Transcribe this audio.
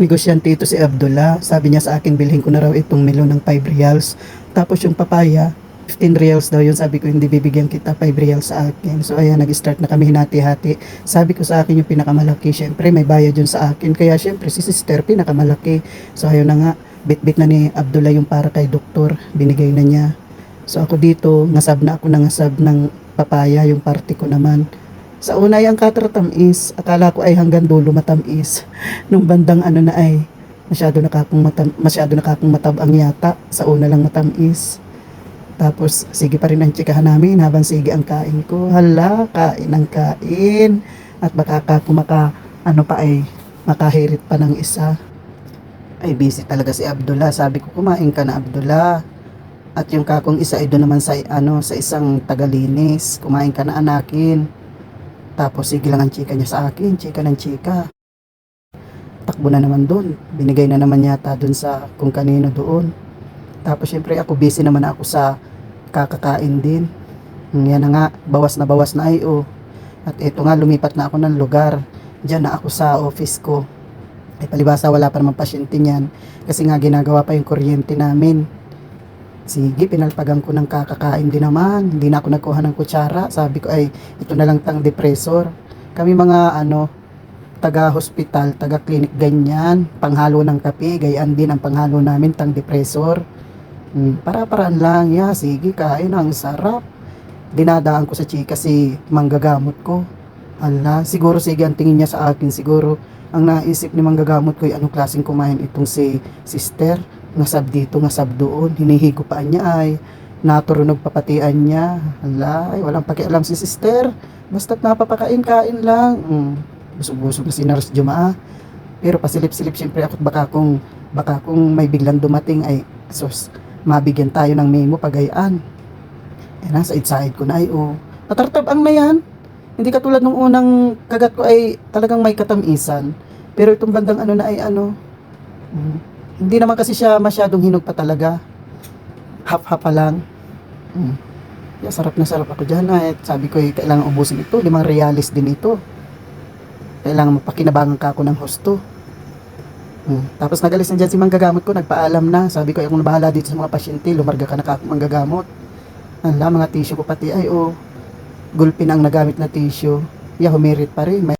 negosyante ito si Abdullah. Sabi niya sa akin, bilhin ko na raw itong melon ng 5 reals. Tapos yung papaya, 15 reals daw yun. Sabi ko, hindi bibigyan kita 5 reals sa akin. So ayan, nag-start na kami hinati-hati. Sabi ko sa akin yung pinakamalaki. Syempre, may bayad yun sa akin. Kaya syempre, si sister, pinakamalaki. So ayun na nga, bit-bit na ni Abdullah yung para kay doktor. Binigay na niya. So ako dito, ngasab na ako nangasab ng papaya, yung party ko naman. Sa una yung katratamis, akala ko ay hanggang dulo matamis. Nung bandang ano na ay, masyado nakakong matam, masyado nakakong matabang yata. Sa una lang matamis. Tapos, sige pa rin ang tsikahan namin habang sige ang kain ko. Hala, kain ang kain. At baka ka kumaka, ano pa ay, makahirit pa ng isa. Ay, busy talaga si Abdullah. Sabi ko, kumain ka na Abdullah. At yung kakong isa ay doon naman sa, ano, sa isang tagalinis. Kumain ka na anakin. Tapos sige lang ang chika niya sa akin, chika ng chika. Takbo na naman doon. Binigay na naman yata doon sa kung kanino doon. Tapos syempre ako busy naman ako sa kakakain din. Hmm, Yan na nga, bawas na bawas na ay oh. At ito nga, lumipat na ako ng lugar. Diyan na ako sa office ko. Ay palibasa wala pa naman pasyente niyan. Kasi nga ginagawa pa yung kuryente namin. Sige, pinalpagan ko ng kakakain din naman. Hindi na ako nagkuha ng kutsara. Sabi ko ay ito na lang tang depressor. Kami mga ano, taga-hospital, taga-clinic ganyan, panghalo ng kape, gayaan din ang panghalo namin tang depressor. Hmm, para-paraan lang, ya, sige, kain, ang sarap. Dinadaan ko sa chika si manggagamot ko. Ala, siguro sige ang tingin niya sa akin, siguro ang naisip ni manggagamot ko ay anong klaseng kumain itong si sister. Ngasab dito, ngasab doon, hinihigo pa niya ay naturunog papatian niya. Ala, ay walang pakialam si sister. Basta't napapakain-kain lang. Mm, busog-busog na si Nurse Jumaa. Pero pasilip-silip siyempre ako baka kung baka kung may biglang dumating ay sus, mabigyan tayo ng memo pagayaan. Eh nasa inside ko na ay oh. Natartab ang na yan. Hindi katulad nung unang kagat ko ay talagang may katamisan. Pero itong bandang ano na ay ano. mm, hindi naman kasi siya masyadong hinog pa talaga. Half-half pa lang. Mm. Kaya sarap na sarap ako dyan. At sabi ko, eh, kailangan ubusin ito. Limang realis din ito. Kailangan mapakinabangan ka ako ng husto. Hmm. Tapos nagalis na dyan si manggagamot ko, nagpaalam na. Sabi ko, ako na bahala dito sa mga pasyente, lumarga ka na ka manggagamot. Ala, mga tissue ko pati, ay oh, gulpin ang nagamit na tissue. Yeah, humirit pa rin. May